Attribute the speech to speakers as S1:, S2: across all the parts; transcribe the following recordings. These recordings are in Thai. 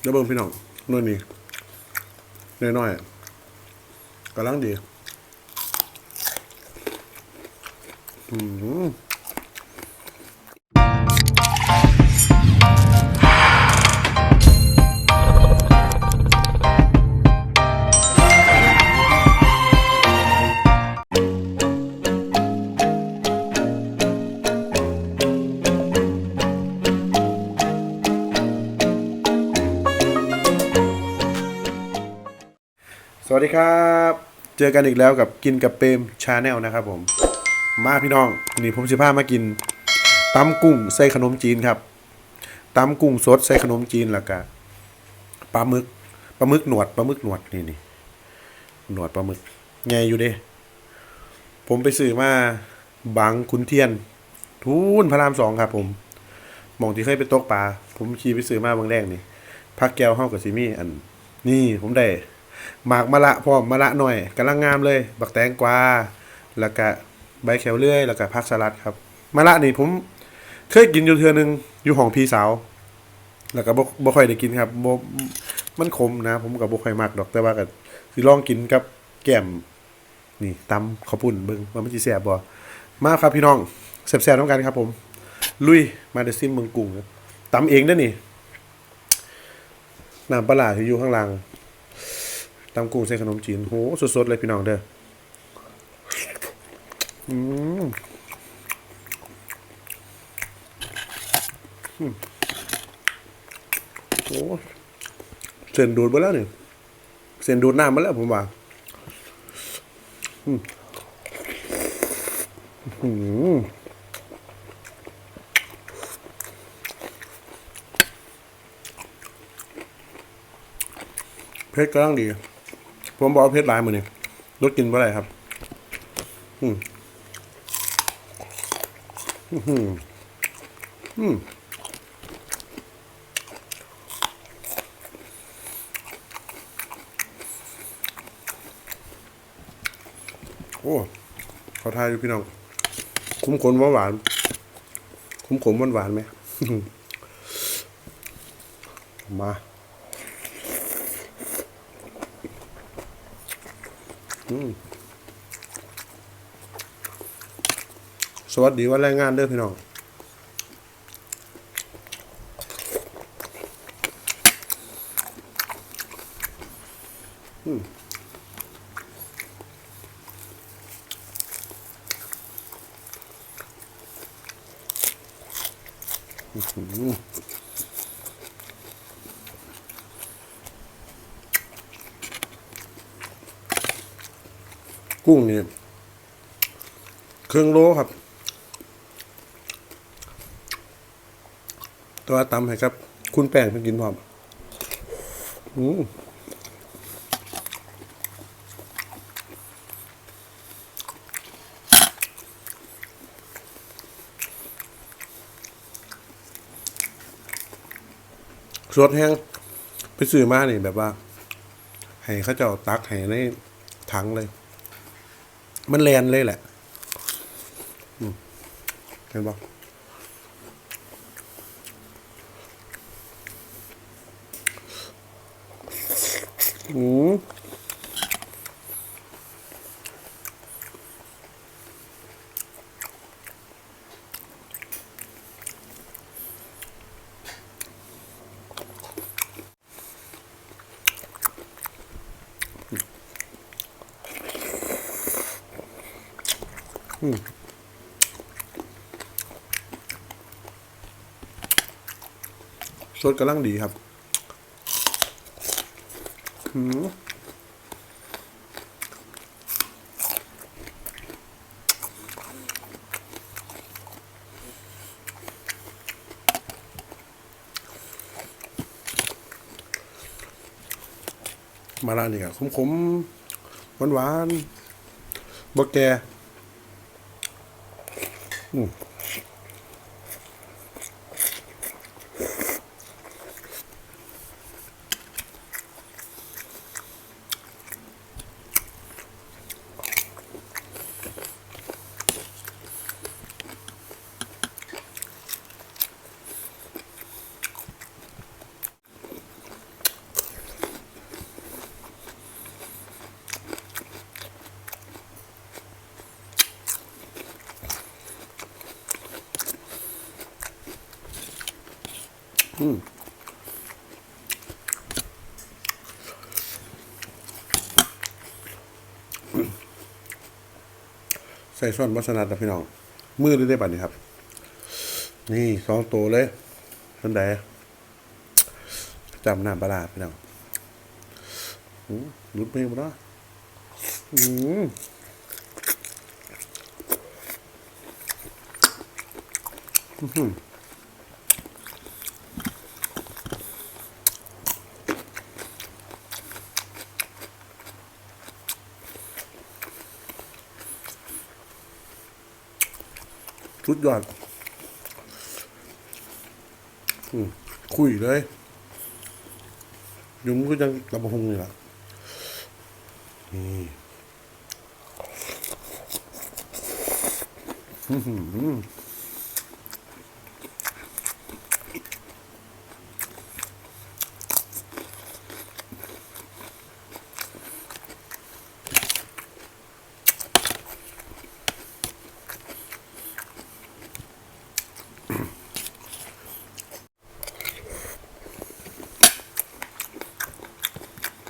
S1: เดี๋ยวเบิ้งพี่น้องนู่นนี่น้อยๆกำลังดี อืม วัสดีครับ เจอกันอีกแล้วกับกินกับเปรมชาแนลนะครับผม มาพี่น้องนี่ผมสิพามากินตำกุ้งใส่ขนมจีนครับตำกุ้งสดใส่ขนมจีนแล้วก็ปลาหมึกปลาหมึกหนวดปลาหมึกหนวดนี่นี่หนวดปลาหมึกไงอยู่เด้ผมไปซื้อมาบางขุนเทียนทูนพระรามสองครับผมมองที่เคยไปตกปลาผมขี่ไปซื้อมาบางแรกนี่พักแก้วเฮากับซิมี่อัน นี่ผมได้ หมากมะละพร้อมมะละหน่อยกำลังงามเลย บักแตงกวาแล้วก็ใบแขวเลื่อย แล้วก็ผักสลัดครับมะละนี่ผมเคยกินอยู่เทื่อนึงอยู่ของพี่สาว แล้วก็บ่บ่ค่อยได้กินครับบ่มันขมนะ ผมก็บ่ค่อยมักดอกแต่ว่าก็สิลองกินกับแก้มนี่ตำข้าวปุ้นเบิ่งว่ามันสิแซ่บบ่มาครับพี่น้องแซ่บๆน้ำกันครับ ผม ลุยมาเดซิมเมืองกรุงตำเองเด้อนี่น้ำปลาร้าที่อยู่ข้างล่าง ตำกุ้งใส่ขนมจีนโหสดๆเลยพี่น้องเด้ออืมโอ้เส้นดูดไปแล้วเนี่ยเส้นดูดน้ำมาแล้วผมว่าอืมอืมเผ็ดกำลังดี ผมบอกว่าเพชรลายมือนี่รสกินเมื่อไรครับ อืมอืมอืมโอ้ขาทายอยู่พี่น้อง คุ้มขนหวานหวาน คุ้มขมหวานหวานไหม มา สวัสดีวันแรงงานเด้อพี่น้องอืมอื้อหือ กุ้งนี่เครื่องโลครับ ตัวตำให้ครับ คุณแป้งเพิ่งกินพร้อมอืมสดแห้งไปซื้อมานี่แบบว่า ให้เขาเจ้าตักให้ในถังเลย มันแลนเลยแหละเห็นปะอืม สดกำลังดีครับอืมมาร้านนี้ครับขมๆหวานๆบะแก อื ใส่ส่วนวัสนัดนะพี่น้องมือได้ได้บัดนี้ครับ นี่สองตัวเลยทันใดจำหน้าปลาร้าพี่น้องอืมรุดเพลงมาแล้วอืมอื้อ สุดยอดคุยเลยยุ้มก็ยังตะบะฮงนี่ละนี่อืม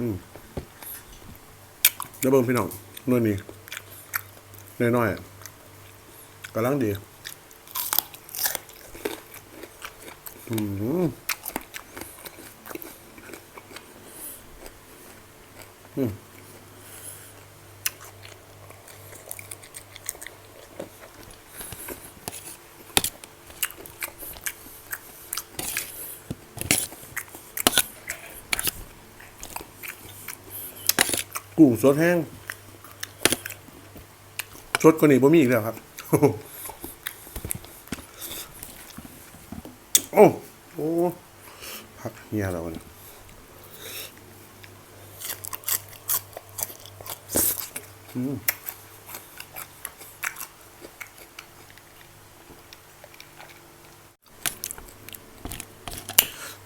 S1: อเดี๋ยวเบิ้งพี่น้องนู่นนี่น้อยๆอะกำลังดี อืม กุ้งสดแห้งสดกว่านี้บ่มีอีกแล้วครับ โอ้โอ้พักเฮียแล้วนะอืม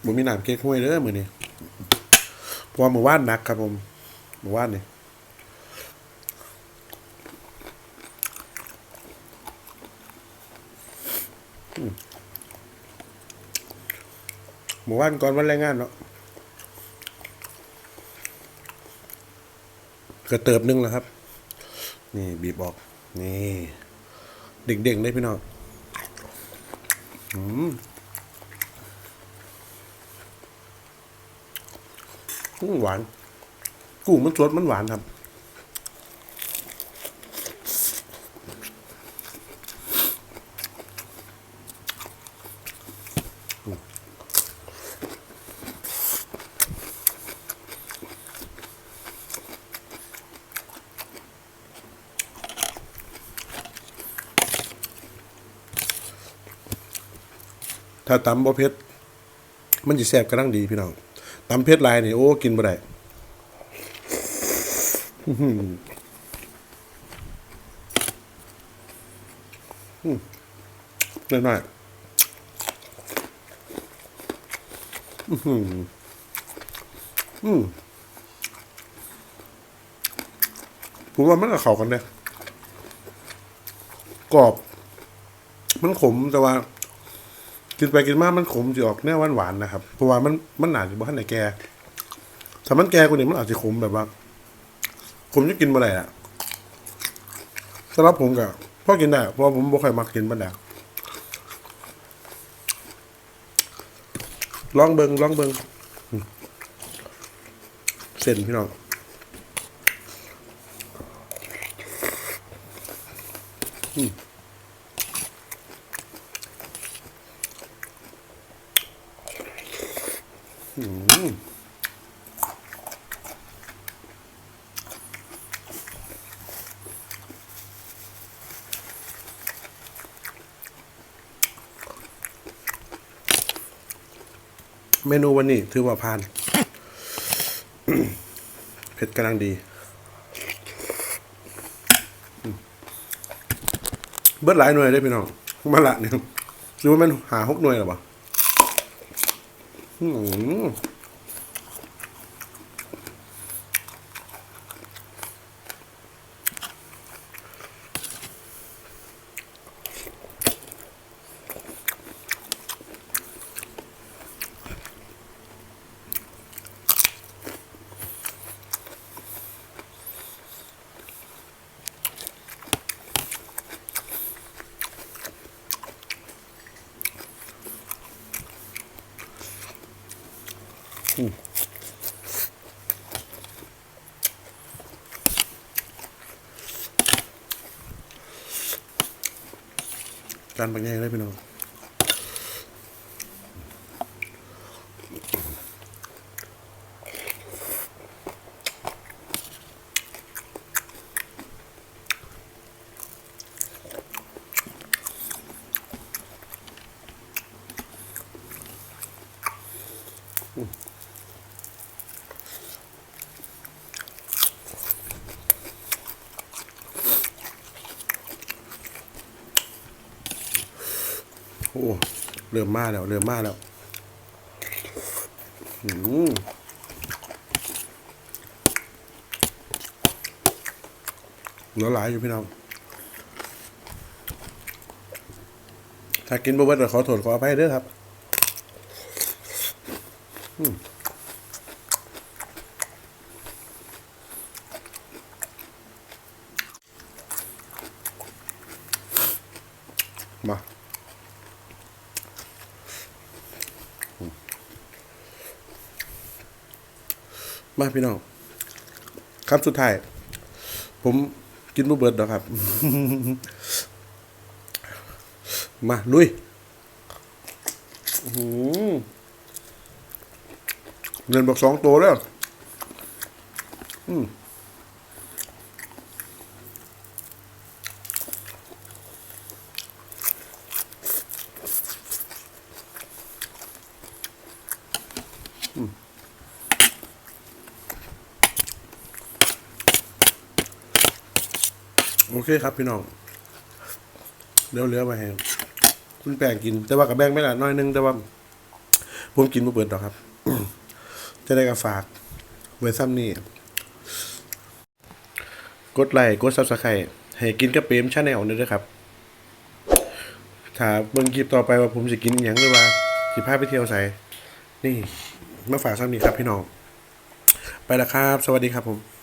S1: บ่มีน้ำเก๊กฮวยเด้อมื้อนี้เพราะว่ามื้อวานหนักครับผม มื้อวานนี่หมู่บ้านก่อนวันแรงงานเนาะกระเติบนึงแล้วครับ นี่บีบออก นี่ เด็กๆได้พี่น้องอืมหวาน กุ้งมันสดมันหวานครับ ถ้าตำบ่เผ็ดมันจะแซ่บกระลังดีพี่น้องตำเผ็ดลายนี่โอ้กินบ่ได้ อื้อหืออืมน้อยๆอื้อหืออืมผมว่ามันก็เข้ากันเนี่ยกรอบ มันขมแต่ว่า กินไปกินมามันขมจะออกแนวหวานๆนะครับ เพราะว่ามันมันหนาจะบ้านไหนแกถ้ามันแกกว่านี้มันอาจจะขมแบบว่า ขมจะกินมาไหนอะสำหรับผมกับพ่อกินได้เพราะผมบ่ค่อยมักกินมันแดกลองเบิงลองเบิงเส้นพี่น้องอืม เมนูวันนี้ถือว่าผ่าน เผ็ดกำลังดี เบิดหลายหน่วยได้พี่น้องมาละเนี่ยหรือว่ามันหาหกหน่วยหรอเปล่า มอืมจานบางแง่เลยพี่น้อง อ้เริ่มมาแล้ว เริ่มมาแล้วอืมเหลือหลายอยู่พี่น้องถ้ากินบ่เบิดก็ขอโทษขออภัยเด้อครับ อืม มาพี่น้องคำสุดท้าย ผมกินบุเบิดดอกครับ มาลุยเงินบอกสองตัวแล้ว อืม เคครับพี่น้องเลี้ยวๆมาให้คุณแป้งกิน แต่ว่ากับแบงไม่ละน้อยนึงแต่ว่าผมกินมาเปิดดอกครับ จะได้กับฝากไว้ซ้ำนี่กดไลค์กดซับสไครต์ให้กินกับเปมชาแนลนี่ด้วยครับถ้าเบิ่งคลิปต่อไปว่าผมจะกินหยังหรือว่าสิพาไปเที่ยวใส่นี่มาฝากซ้ำนี่ครับพี่น้อง ไปล้วครับ สวัสดีครับผม